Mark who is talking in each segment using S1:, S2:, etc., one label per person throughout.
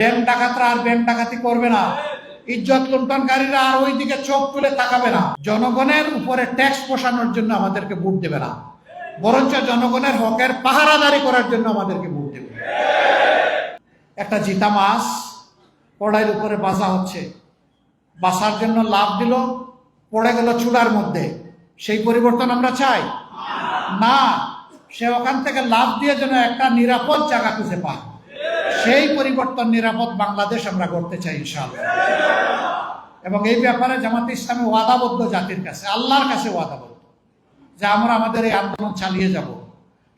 S1: Bank ডাকাতরা আর bank ডাকাতি করবে না। ইজ্জত লুণ্ঠনকারীরা আর ওই দিকে চোখ তুলে তাকাবে না। জনগণের উপরে ট্যাক্স পোষানোর জন্য আমাদেরকে ভোট দেবে না। বরঞ্চ জনগণের হকের পাহারাদারি করার জন্য আমাদেরকে ভোট দেবে। একটা জিতা মাছ কড়াইয়ের উপরে বাসা হচ্ছে। বাসার জন্য লাভ দিল, পড়ে গেল চূড়ার মধ্যে। সেই পরিবর্তন আমরা চাই? না। সে ওখান থেকে লাভ দিয়ে যেন একটা নিরাপদ জায়গা খুঁজে পায়। সেই পরিবর্তন নিরাপদ বাংলাদেশ আমরা করতে চাই, ইনশাআল্লাহ। এবং এই ব্যাপারে জামাত ইসলামী ওয়াদাবদ্ধ জাতির কাছে, আল্লাহর কাছে ওয়াদাবদ্ধ। যে আমরা আমাদের এই আন্দোলন চালিয়ে যাব।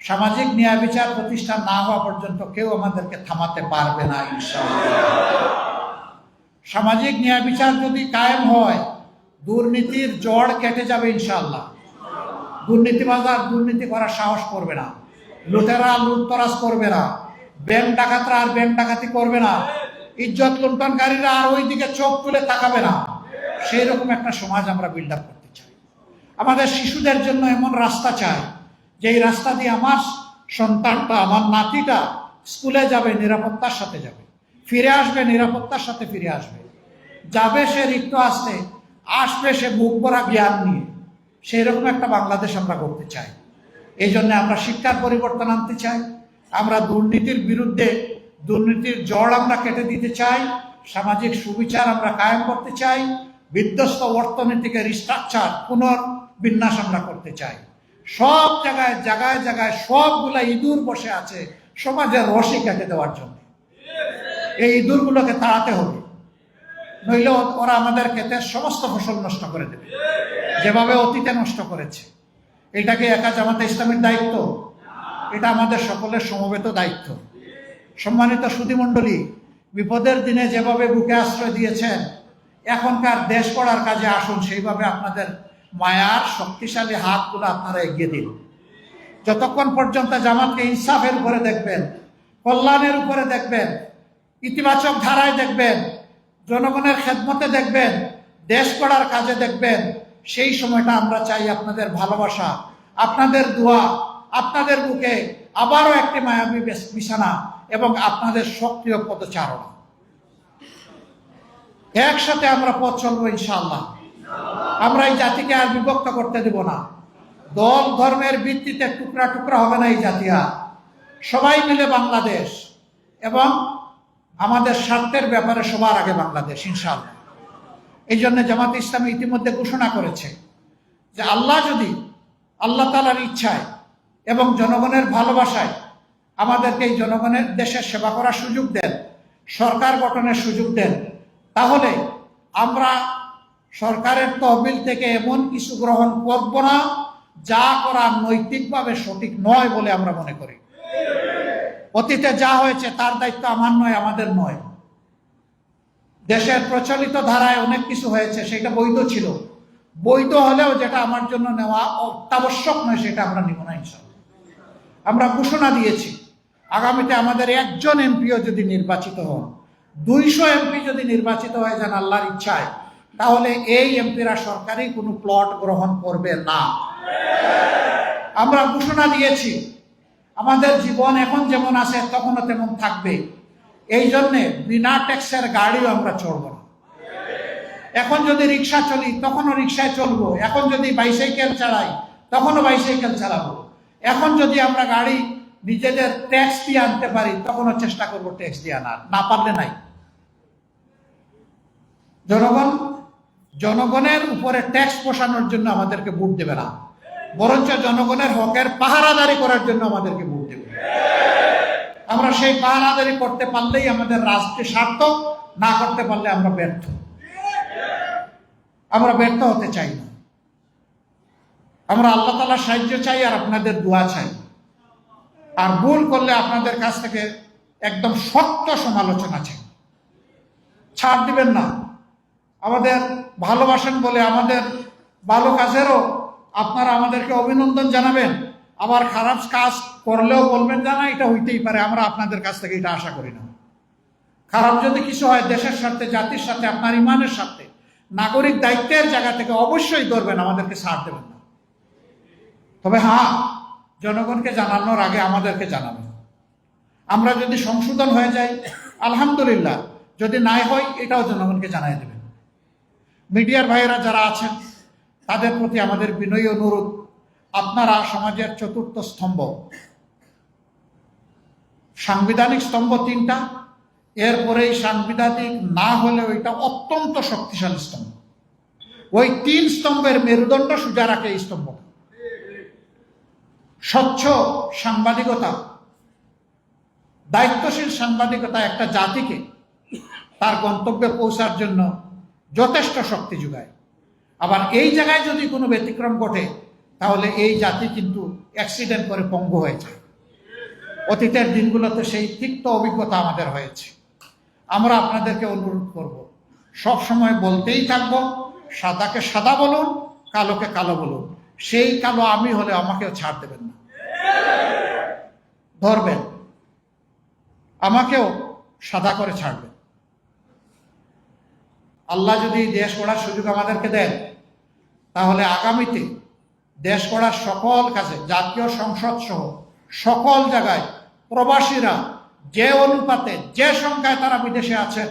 S1: সামাজিক ন্যায় বিচার প্রতিষ্ঠান না হওয়া পর্যন্ত কেউ আমাদেরকে থামাতে পারবে না সামাজিক ন্যায় বিচার যদি কায়েম হয়, দুর্নীতির জড় কেটে যাবে ইনশাল্লাহ দুর্নীতিবাজ আর দুর্নীতি করার সাহস করবে না। লুটেরা লুটতরাজ করবে না। ব্যাংক ডাকাতরা আর ব্যাংক ডাকাতি করবে না। ইজ্জত লুণ্ঠনকারীরা আর ওই দিকে চোখ তুলে তাকাবে না। সেই রকম একটা সমাজ আমরা বিল্ড আপ করতে চাই। আমাদের শিশুদের জন্য এমন রাস্তা চাই, যে এই রাস্তা দিয়ে আমার সন্তানটা, আমার নাতিটা স্কুলে যাবে, নিরাপত্তার সাথে যাবে। ফিরে আসবে, নিরাপত্তার সাথে ফিরে আসবে। যাবে সে রিক্ত আসতে, আসবে সে বুক ভরা জ্ঞান নিয়ে। সেই রকম একটা বাংলাদেশ আমরা করতে চাই। এই জন্য আমরা শিক্ষার পরিবর্তন আনতে চাই। আমরা দুর্নীতির বিরুদ্ধে দুর্নীতির জড় আমরা কেটে দিতে চাই, সামাজিক সুবিচার আমরা কায়েম করতে চাই, বিধ্বস্ত অর্থনীতিকে রিস্ট্রাকচার, পুনর্বিন্যাস আমরা করতে চাই। সব জায়গায় জায়গায় জায়গায় সবগুলা ইঁদুর বসে আছে সমাজের রসি কেটে দেওয়ার জন্য। এই ইঁদুরগুলোকে তাড়াতে হবে। নইলে ওরা আমাদের ক্ষেতের সমস্ত ফসল নষ্ট করে দেবে। যেভাবে অতীতে নষ্ট করেছে। এটাকে একা জামাতে ইসলামের দায়িত্ব। এটা আমাদের সকলের সমবেত দায়িত্ব। সম্মানিত সুধীমণ্ডলী, বিপদের দিনে যেভাবে বুকে আশ্রয় দিয়েছেন, এখনকার দেশ পড়ার কাজে আসুন, সেইভাবে আপনাদের মায়ার, শক্তিশালী হাতগুলো আপনারা এগিয়ে দিন। যতক্ষণ পর্যন্ত জামাতকে ইনসাফের উপরে দেখবেন, কল্যাণের উপরে দেখবেন, ইতিবাচক ধারায় দেখবেন, জনগণের খেদমতে দেখবেন, দেশ গড়ার কাজে দেখবেন, সেই সময়টা আমরা চাই আপনাদের ভালোবাসা, আপনাদের দোয়া আপনাদের বুকে আবারও একটি মায়াবী বিছানা এবং আপনাদের সক্রিয় পদচারণা। একসাথে আমরা পথ চলবো ইনশাল্লাহ আমরা এই জাতিকে আর বিভক্ত করতে দেব না। দল ধর্মের ভিত্তিতে টুকরা টুকরা হবে না এই জাতি আর। সবাই মিলে বাংলাদেশ এবং আমাদের স্বার্থের ব্যাপারে সবার আগে বাংলাদেশ ইনশাল্লাহ এই জন্য জামাত ইসলামী ইতিমধ্যে ঘোষণা করেছে যে আল্লাহ যদি আল্লাহ তালার ইচ্ছায় এবং জনগণের ভালোবাসায় আমাদেরকে এই জনগণের দেশের সেবা করার সুযোগ দেন, সরকার গঠনের সুযোগ দেন। তাহলে আমরা সরকারের তহবিল থেকে এমন কিছু গ্রহণ করব না, যা করা নৈতিকভাবে সঠিক নয় বলে আমরা মনে করি। অতীতে যা হয়েছে তার দায়িত্ব আমার নয়, আমাদের নয়। দেশের প্রচলিত ধারায় অনেক কিছু হয়েছে, সেটা বৈধ ছিল। বৈধ হলেও যেটা আমার জন্য নেওয়া অত্যাবশ্যক নয়, সেটা আমরা নিব না ইনশাল্লাহ। আমরা ঘোষণা দিয়েছি। আগামীতে আমাদের একজন এমপিও যদি নির্বাচিত হন, দুইশো এমপি যদি নির্বাচিত হয়ে যান আল্লাহর ইচ্ছায়, তাহলে এই এমপিরা সরকারি কোনো প্লট গ্রহণ করবে না। আমরা ঘোষণা দিয়েছি, আমাদের জীবন এখন যেমন আছে তখনও তেমন থাকবে। এই জন্যে বিনা ট্যাক্সের গাড়িও আমরা চড়ব না। এখন যদি রিক্সা চলি, তখনও রিক্সায় চলবো। এখন যদি বাইসাইকেল চালাই, তখনও বাইসাইকেল চালাবো। এখন যদি আমরা গাড়ি নিজেদের ট্যাক্স দিয়ে আনতে পারি, তখনও চেষ্টা করব ট্যাক্স দিয়ে আনার। না পারলে নাই। জনগণ, জনগণের উপরে ট্যাক্স পোষানোর জন্য আমাদেরকে ভোট দেবে না। বরঞ্চ জনগণের হকের পাহারাদারি করার জন্য আমাদেরকে ভোট দেবে। আমরা সেই পাহারাদারি করতে পারলেই আমাদের রাষ্ট্রে সার্থক না করতে পারলে আমরা ব্যর্থ। আমরা ব্যর্থ হতে চাই না। আমরা আল্লাহ তালার সাহায্য চাই আর আপনাদের দোয়া চাই। আর ভুল করলে আপনাদের কাছ থেকে একদম শক্ত সমালোচনা চাই। ছাড় দিবেন না। আমাদের ভালোবাসেন বলে আমাদের ভালো কাজেরও আপনারা আমাদেরকে অভিনন্দন জানাবেন। আবার খারাপ কাজ করলেও বলবেন জানা এটা হইতেই পারে, আমরা আপনাদের কাছ থেকে এটা আশা করি না। খারাপ যদি কিছু হয় দেশের সাথে জাতির সাথে আপনার ইমানের সাথে নাগরিক দায়িত্বের জায়গা থেকে অবশ্যই ধরবেন, আমাদেরকে ছাড় দেবেন না। তবে হ্যাঁ জনগণকে জানানোর আগে আমাদেরকে জানাবেন। আমরা যদি সংশোধন হয়ে যাই, আলহামদুলিল্লাহ, যদি নাই হয়, এটাও জনগণকে জানাই দেবেন। মিডিয়ার ভাইয়েরা যারা আছেন, তাদের প্রতি আমাদের বিনয়ী অনুরোধ, আপনারা সমাজের চতুর্থ স্তম্ভ। সাংবিধানিক স্তম্ভ তিনটা, এরপরেই সাংবিধানিক না হলেও এটা অত্যন্ত শক্তিশালী স্তম্ভ। ওই তিন স্তম্ভের মেরুদণ্ড সোজা রাখে এই স্তম্ভ স্বচ্ছ সাংবাদিকতা, দায়িত্বশীল সাংবাদিকতা একটা জাতিকে তার গন্তব্যে পৌঁছার জন্য যথেষ্ট শক্তি যোগায়। আবার এই জায়গায় যদি কোনো ব্যতিক্রম ঘটে, তাহলে এই জাতি কিন্তু অ্যাক্সিডেন্ট করে পঙ্গু হয়ে যায়। অতীতের দিনগুলোতে সেই তিক্ত অভিজ্ঞতা আমাদের হয়েছে। আমরা আপনাদেরকে অনুরোধ করব সব সময় বলতেই থাকব, সাদাকে সাদা বলুন, কালোকে কালো বলুন। সেই কালো আমি হলে আমাকেও ছাড় দেবেন না? ধরবেন। আমাকেও সাদা করে ছাড়বেন। আল্লাহ যদি দেশ গড়ার সুযোগ আমাদেরকে দেন, তাহলে আগামীতে দেশ গড়ার সকল কাজে, জাতীয় সংসদ সহ সকল জায়গায় প্রবাসীরা যে অনুপাতে, যে সংখ্যায় তারা বিদেশে আছেন,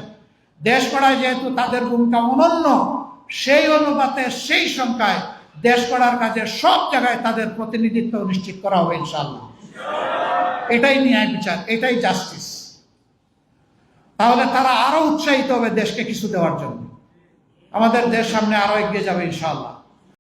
S1: দেশ গড়ায় যেহেতু তাদের ভূমিকা অনন্য, সেই অনুপাতে সেই সংখ্যায় দেশ করার কাজে সব জায়গায় তাদের প্রতিনিধিত্ব নিশ্চিত করা হবে ইনশাল্লাহ এটাই ন্যায় বিচার, এটাই জাস্টিস তাহলে তারা আরও উৎসাহিত হবে দেশকে কিছু দেওয়ার জন্য। আমাদের দেশ সামনে আরও এগিয়ে যাবে, ইনশাআল্লাহ।